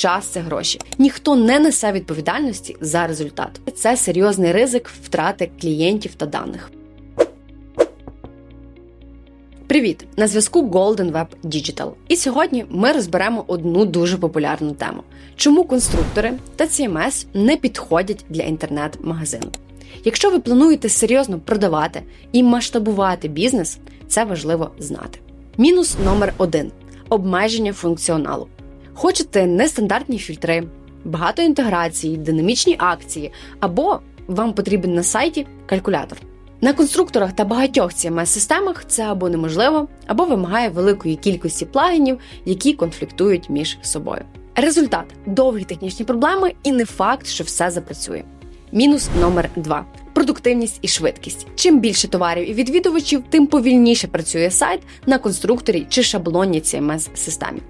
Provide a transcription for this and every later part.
час це гроші. Ніхто не несе відповідальності за результат. Це серйозний ризик втрати клієнтів та даних. Привіт! На зв'язку Golden Web Digital. І сьогодні ми розберемо одну дуже популярну тему: чому конструктори та CMS не підходять для інтернет-магазину. Якщо ви плануєте серйозно продавати і масштабувати бізнес, це важливо знати. Мінус номер один обмеження функціоналу. Хочете нестандартні фільтри, багато інтеграції, динамічні акції, або вам потрібен на сайті калькулятор. На конструкторах та багатьох cms системах це або неможливо, або вимагає великої кількості плагінів, які конфліктують між собою. Результат довгі технічні проблеми і не факт, що все запрацює. Мінус номер 2 продуктивність і швидкість. Чим більше товарів і відвідувачів, тим повільніше працює сайт на конструкторі чи шаблонній cms системі.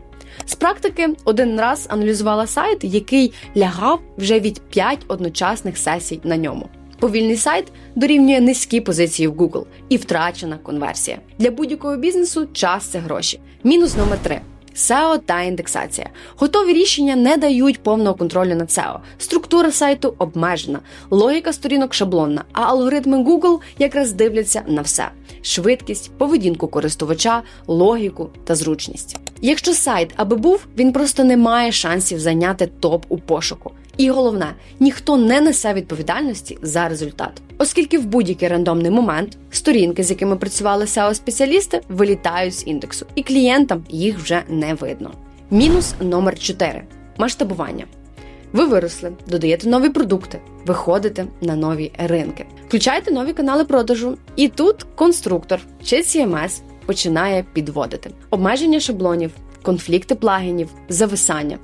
З практики один раз аналізувала сайт, який лягав вже від 5 одночасних сесій на ньому. Повільний сайт дорівнює низькі позиції в Google і втрачена конверсія. Для будь-якого бізнесу час це гроші. Мінус номер 3 SEO та індексація. Готові рішення не дають повного контролю над SEO. Структура сайту обмежена, логіка сторінок шаблонна, а алгоритми Google якраз дивляться на все: швидкість, поведінку користувача, логіку та зручність. Якщо сайт аби був, він просто не має шансів зайняти топ у пошуку. І головне, ніхто не несе відповідальності за результат, оскільки в будь-який рандомний момент сторінки, з якими працювали seo спеціалісти вилітають з індексу, і клієнтам їх вже не видно. Мінус номер 4 масштабування. Ви виросли, додаєте нові продукти, виходите на нові ринки, включаєте нові канали продажу, і тут конструктор чи CMS починає підводити обмеження шаблонів, конфлікти плагінів, зависання.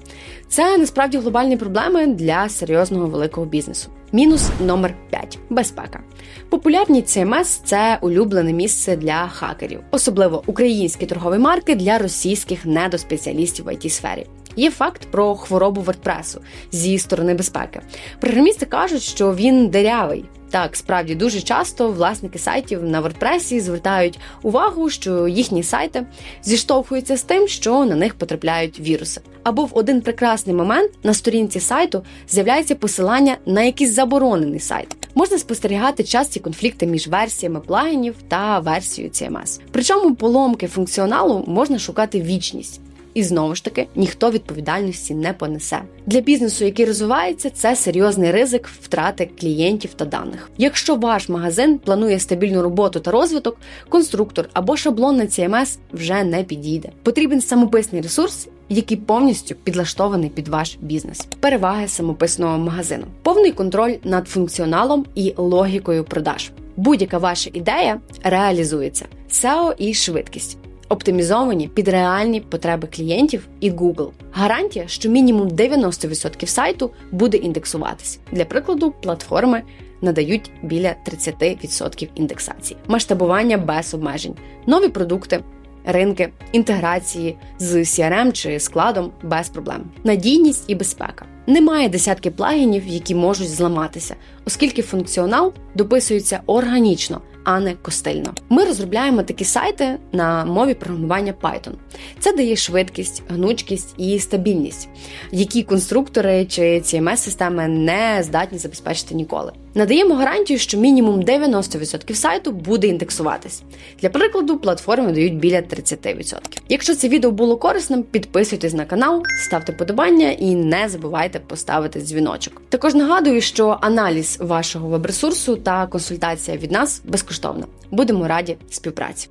Це насправді глобальні проблеми для серйозного великого бізнесу. Мінус номер 5 безпека. Популярні CMS – це улюблене місце для хакерів, особливо українські торгові марки для російських недоспеціалістів в it сфері. Є факт про хворобу WordPress зі сторони безпеки. Програмісти кажуть, що він дерявий. Так, справді дуже часто власники сайтів на WordPress звертають увагу, що їхні сайти зіштовхуються з тим, що на них потрапляють віруси. Або в один прекрасний момент на сторінці сайту з'являється посилання на якийсь заборонений сайт. Можна спостерігати часті конфлікти між версіями плагінів та версією CMS. Причому поломки функціоналу можна шукати вічність. І знову ж таки ніхто відповідальності не понесе. Для бізнесу, який розвивається, це серйозний ризик втрати клієнтів та даних. Якщо ваш магазин планує стабільну роботу та розвиток, конструктор або шаблон на CMS вже не підійде. Потрібен самописний ресурс. Який повністю підлаштований під ваш бізнес, переваги самописного магазину, повний контроль над функціоналом і логікою продаж. Будь-яка ваша ідея реалізується SEO і швидкість оптимізовані під реальні потреби клієнтів і Google. Гарантія, що мінімум 90% сайту буде індексуватись. Для прикладу, платформи надають біля 30% індексації, масштабування без обмежень, нові продукти. Ринки, інтеграції з CRM чи складом без проблем, надійність і безпека. Немає десятки плагінів, які можуть зламатися, оскільки функціонал дописується органічно, а не костильно. Ми розробляємо такі сайти на мові програмування Python. Це дає швидкість, гнучкість і стабільність, які конструктори чи cms системи не здатні забезпечити ніколи. Надаємо гарантію, що мінімум 90% сайту буде індексуватись. Для прикладу, платформи дають біля 30%. Якщо це відео було корисним, підписуйтесь на канал, ставте подобання і не забувайте поставити дзвіночок. Також нагадую, що аналіз вашого веб-ресурсу та консультація від нас безкоштовна. Будемо раді співпраці.